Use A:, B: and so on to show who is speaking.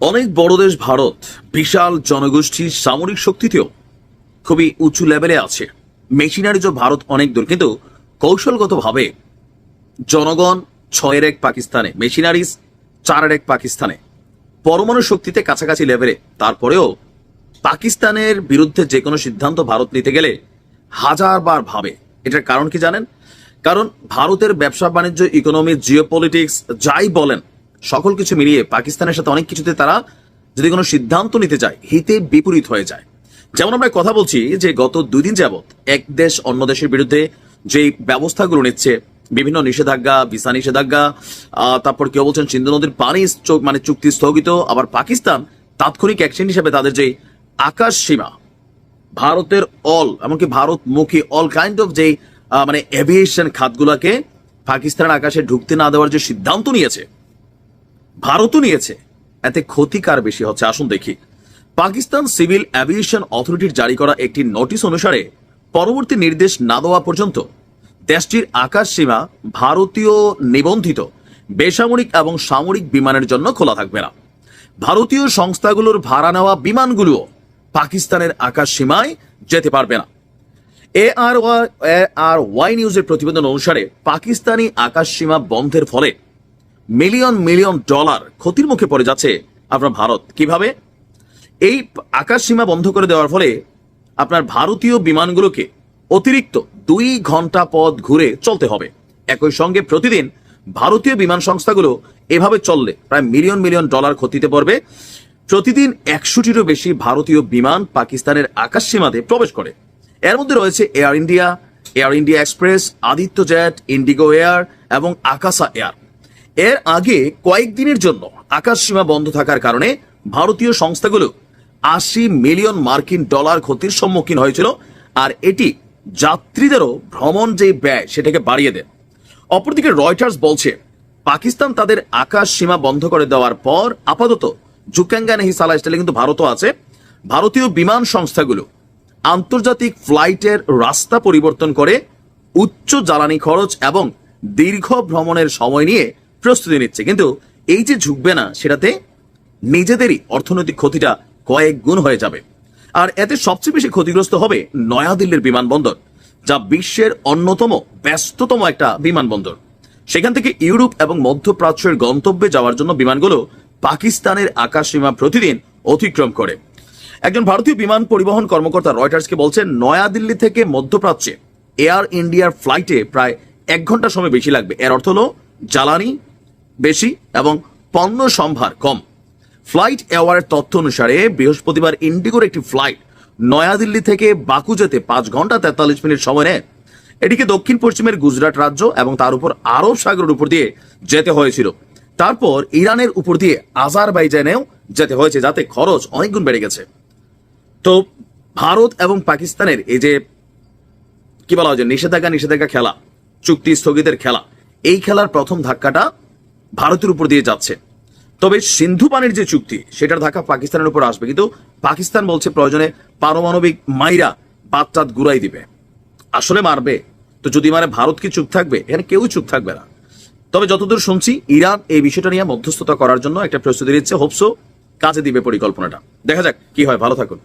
A: অনেক বড় দেশ ভারত, বিশাল জনগোষ্ঠীর সামরিক শক্তিতেও খুবই উঁচু লেভেলে আছে। মেশিনারিজ ভারত অনেক দূর, কিন্তু কৌশলগতভাবে জনগণ ছয়ের এক পাকিস্তানে মেশিনারিজ চারের এক পাকিস্তানে। পরমাণু শক্তিতে কাছাকাছি লেভেলে, তারপরেও পাকিস্তানের বিরুদ্ধে যে কোনো সিদ্ধান্ত ভারত নিতে গেলে হাজারবার ভাবে। এটার কারণ কি জানেন? কারণ ভারতের ব্যবসা বাণিজ্য ইকোনমি জিওপলিটিক্স যাই বলেন সকল কিছু মিলিয়ে পাকিস্তানের সাথে অনেক কিছুতে তারা যদি কোনো সিদ্ধান্ত নিতে যায়, হিতে বিপরীত হয়ে যায়। যেমন আমরা কথা বলছি যে গত দুই দিন যাবৎ এক দেশ অন্য দেশের বিরুদ্ধে যে ব্যবস্থাগুলো নিচ্ছে, বিভিন্ন নিষেধাজ্ঞা, ভিসা নিষেধাজ্ঞা তারপর কেউ বলছেন সিন্ধু নদীর পানি মানে চুক্তি স্থগিত, আবার পাকিস্তান তাৎক্ষণিক অ্যাকশন হিসেবে তাদের যে আকাশ সীমা, ভারতের অল, এমনকি ভারতমুখী অল কাইন্ড অফ যে মানে এভিয়েশন খাতগুলোকে পাকিস্তানের আকাশে ঢুকতে না দেওয়ার যে সিদ্ধান্ত নিয়েছে ভারতও নিয়েছে। এতে ক্ষতি কার বেশি হচ্ছে। আসুন দেখি। পাকিস্তান সিভিল অ্যাভিয়েশন অথরিটির জারি করা একটি নোটিশ অনুসারে পরবর্তী নির্দেশ না দেওয়া পর্যন্ত দেশটির আকাশ সীমা ভারতীয় নিবন্ধিত বেসামরিক এবং সামরিক বিমানের জন্য খোলা থাকবে না। ভারতীয় সংস্থাগুলোর ভাড়া নেওয়া বিমানগুলোও পাকিস্তানের আকাশ সীমায় যেতে পারবে না। এ আর আর ওয়াই নিউজের প্রতিবেদন অনুসারে পাকিস্তানি আকাশ সীমা বন্ধের ফলে মিলিয়ন মিলিয়ন ডলার ক্ষতির মুখে পড়ে যাচ্ছে আপনার ভারত। কীভাবে? এই আকাশ সীমা বন্ধ করে দেওয়ার ফলে আপনার ভারতীয় বিমানগুলোকে অতিরিক্ত দুই ঘণ্টা পথ ঘুরে চলতে হবে। একই সঙ্গে প্রতিদিন ভারতীয় বিমান সংস্থাগুলো এভাবে চললে প্রায় মিলিয়ন মিলিয়ন ডলার ক্ষতিতে পড়বে। প্রতিদিন একশোটিরও বেশি ভারতীয় বিমান পাকিস্তানের আকাশ সীমাতে প্রবেশ করে। এর মধ্যে রয়েছে Air India Air India Express, Aditya jet, IndiGo air এবং আকাশা এয়ার। এর আগে কয়েকদিনের জন্য আকাশ সীমা বন্ধ থাকার কারণে ভারতীয় সংস্থাগুলো আশি মিলিয়ন মার্কিন ডলার ক্ষতির সম্মুখীন হয়েছিল, আর এটি যাত্রীদেরও ভ্রমণ যে ব্যয় সেটাকে বাড়িয়ে দেয়। অপরদিকে রয়টার্স বলছে, পাকিস্তান তাদের আকাশ সীমা বন্ধ করে দেওয়ার পর আপাতত জুকাঙ্গা নেহি সালা স্টাইলে কিন্তু ভারতও আছে। ভারতীয় বিমান সংস্থাগুলো আন্তর্জাতিক ফ্লাইটের রাস্তা পরিবর্তন করে উচ্চ জ্বালানি খরচ এবং দীর্ঘ ভ্রমণের সময় নিয়ে প্রস্তুতি নিচ্ছে। কিন্তু এই যে ঝুঁকবে না, সেটাতে নিজেদেরই অর্থনৈতিক ক্ষতিটা কয়েক গুণ হয়ে যাবে। আর এতে সবচেয়ে বেশি ক্ষতিগ্রস্ত হবে নয়াদিল্লির বিমানবন্দর, যা বিশ্বের অন্যতম ব্যস্ততম একটা বিমানবন্দর। সেখান থেকে ইউরোপ এবং মধ্যপ্রাচ্যের গন্তব্যে যাওয়ার জন্য বিমানগুলো পাকিস্তানের আকাশ সীমা প্রতিদিন অতিক্রম করে। একজন ভারতীয় বিমান পরিবহন কর্মকর্তা রয়টার্সকে বলছেন, নয়াদিল্লি থেকে মধ্যপ্রাচ্যে এয়ার ইন্ডিয়ার ফ্লাইটে প্রায় এক ঘণ্টা সময় বেশি লাগবে। এর অর্থ হলো, জ্বালানি বেশি এবং পণ্য সম্ভার কম। ফ্লাইট এওয়ারের তথ্য অনুসারে বৃহস্পতিবার ইন্ডিগোর একটি ফ্লাইট নয়াদিল্লি থেকে বাকু যেতে পাঁচ ঘণ্টা তেতাল্লিশ মিনিট সময় নেয়। এটিকে দক্ষিণ পশ্চিমের গুজরাট রাজ্য এবং তার উপর আরব সাগরের উপর দিয়ে যেতে হয়েছিল। তারপর ইরানের উপর দিয়ে আজারবাইজানেও যেতে হয়েছে, যাতে খরচ অনেক গুণ বেড়ে গেছে। তো ভারত এবং পাকিস্তানের এই যে, কি বলা হয় নিষেধাজ্ঞা নিষেধাজ্ঞা খেলা, চুক্তি স্থগিতের খেলা, এই খেলার প্রথম ধাক্কাটা ভারতের উপর দিয়ে যাচ্ছে। তবে সিন্ধু পানির যে চুক্তি, সেটার ধাক্কা পাকিস্তানের উপর আসবে। কিন্তু পাকিস্তান বলছে প্রয়োজনে পারমাণবিক মাইরা বাচ্চাত গুড়াই দিবে। আসলে মারবে। তো যদি মানে ভারত কি চুপ থাকবে? এখানে কেউই চুপ থাকবে না। তবে যতদূর শুনছি, ইরান এই বিষয়টা নিয়ে মধ্যস্থতা করার জন্য একটা প্রস্তুতি নিচ্ছে। হোপসো কাজে দিবে পরিকল্পনাটা। দেখা যাক কি হয়। ভালো থাকুন।